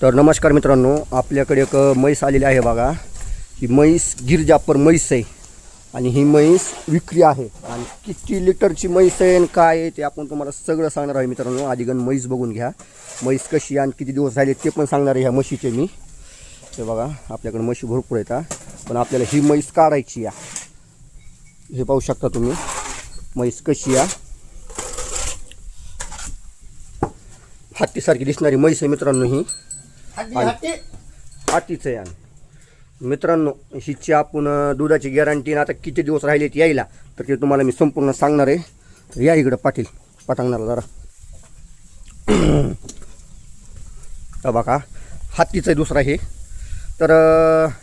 तर नमस्कार मित्रांनो आपल्याकडे एक म्हैस आलेली आहे बघा. ही म्हैस गिरजापर म्हैस आहे आणि ही म्हैस विक्री आहे. आणि किती लिटरची म्हैस आहे आणि काय आहे ते आपण तुम्हाला सगळं सांगणार आहे मित्रांनो. आधी गण म्हैस बघून घ्या. म्हैस कशी आणि किती दिवस झाले ते पण सांगणार आहे ह्या म्हशीचे मी. ते बघा आपल्याकडे म्हशी भरपूर येतात पण आपल्याला ही म्हैस काढायची या हे पाहू शकता तुम्ही. म्हैस कशी या हत्तीसारखी दिसणारी म्हैस आहे मित्रांनो ही. हातीच आहे आणि. मित्रांनो हिची आपण दुधाची गॅरंटी आता किती दिवस राहिलेत यायला तर ते तुम्हाला मी संपूर्ण सांगणार आहे. तर या इकडं पाटील पटांगणाला जरा. बघा हत्तीचं आहे दुसरा हे तर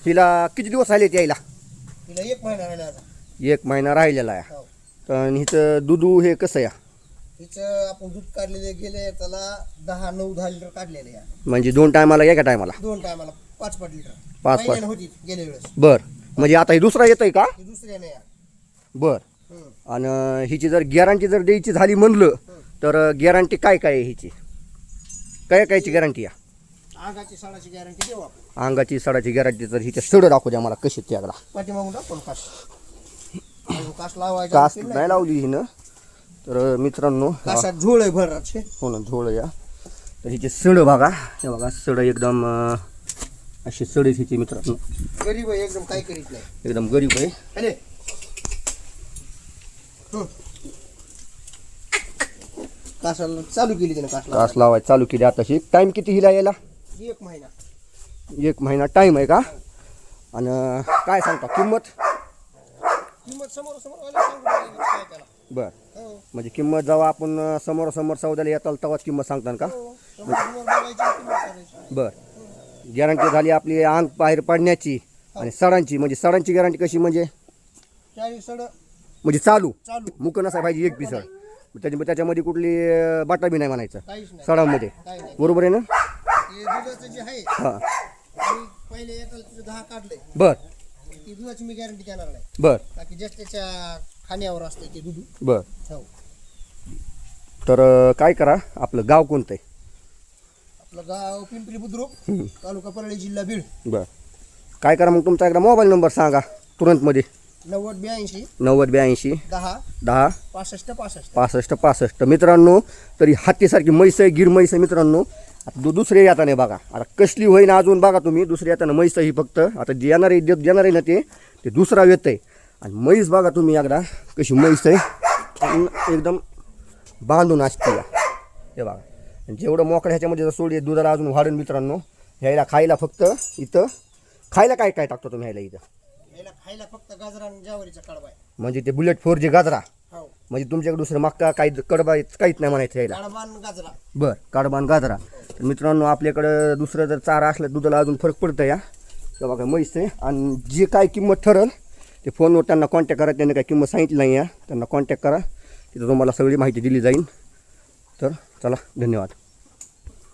हिला किती दिवस राहिलेत यायला? तिला एक महिना राहिला आता. एक महिना राहिलेला आहे. हो. तर हिचं दुधू हे कसं आहे? तिचं आपण दूध काढलेले गेले त्याला दहा नऊ दहा लिटर काढलेले म्हणजे दोन टायमाला एका टायमाला? दोन टायमाला पाच पाच लिटर. पाच. महिन्यानं होती गेल्या वेळेस. बर. म्हणजे आता हे दुसरा येत आहे का? ही दुसऱ्याने या बर. हम्म. आणि हिची जर गॅरंटी जर द्यायची झाली म्हणलं तर गॅरंटी काय काय आहे हिची? काय कायची गॅरंटी आहे? साडाची गॅरंटी देऊ आपण. अंगाची सडाची गॅरंटी तर हिच्या सड दाखवू द्या मला कशी ती एकदा पाठीमागून टाकून कास. अजून कास लावायचा कास असेल नाही लावली हिनं. तर मित्रांनो झोळ आहे भराचे हो ना झोळ या तर हिचे सड बघा. हे बघा सड एकदम अशी सड हिची मित्रांनो. गरीब आहे एकदम काही करीत नाही. एकदम गरीब आहे. कासाला चालू केली त्याने कास कास लावायला चालू केली. आताशी टाईम किती हिला यायला. एक महिना. एक महिना टाईम आहे का? आणि काय सांगता? किंमत? किंमत समोर समोर बर. हो. म्हणजे किंमत जेव्हा आपण समोर समोर सौद्याला येताल तेव्हाच किंमत सांगता का? हो. किंमत करायची बर. गॅरंटी झाली आपली अंग बाहेर पडण्याची आणि सडांची. म्हणजे सडांची गॅरंटी कशी म्हणजे? चाळीस सड. म्हणजे चालू. चालू. मुक नसाय पाहिजे एक पिसळ. त्याच्या त्याच्यामध्ये कुठली बाटा बी नाही म्हणायचं. काहीच नाही. सडामध्ये. काही नाही. बरोबर आहे ना? हे दुधाचं जे आहे हां. मी पहिले येताल तुझं दहा काढले. बर. ती दुधाची मी गॅरंटी देणार नाही. बर. बाकी खाण्यावर असते ते दूध. बर. हो. तर अं, काय करा? आपलं गाव कोणतं आहे? आपलं गाव पिंपरी बुद्रुक तालुका परळी जिल्हा बीड. बर. काय करा मग तुमचा एकदा मोबाईल नंबर सांगा तुरंतमध्ये. नव्वद ब्याऐंशी नव्वद ब्याऐंशी दहा दहा पासष्ट पासष्ट. पासष्ट पासष्ट. मित्रांनो तरी हत्तीसारखी म्हैस आहे गिर म्हैस आहे मित्रांनो. आता दु दुसरे येताने बघा. आता कसली होईन अजून बघा तुम्ही. दुसरी येताना म्हैस आहे ही फक्त. आता जे येणार आहे जे येणार आहे ना ते ते दुसरा येत आहे आणि म्हैस बघा तुम्ही एकदा कशी म्हैस आहे. एकदम बांधून असते या. हे बघा. आणि जेवढं मोकळं ह्याच्यामध्ये जर सोडी दुधाला अजून वाढेल मित्रांनो. ह्याला खायला फक्त इथं खायला काय काय टाकतो तुम्ही ह्याला इथं? याला खायला फक्त गाजरा आणि ज्वारीचा कडबा आहे. म्हणजे ते बुलेट फोर जे गाजरा? हो. म्हणजे तुमच्याकडे दुसरं मक्का काही कडबा काहीच नाही म्हणायचं कडबा आणि गाजरा. बर काडबान गाजरा. तर मित्रांनो आपल्याकडं दुसरं जर चारा असला दुधाला अजून फरक पडतं या. तेव्हा काय म्हैस आहे. आणि जे काय किंमत ठरल ते फोनवर त्यांना कॉन्टॅक्ट करा. त्यांनी काय किंमत सांगितली नाही आहे त्यांना कॉन्टॅक्ट करा. तिथं तुम्हाला सगळी माहिती दिली जाईल. तर चला धन्यवाद.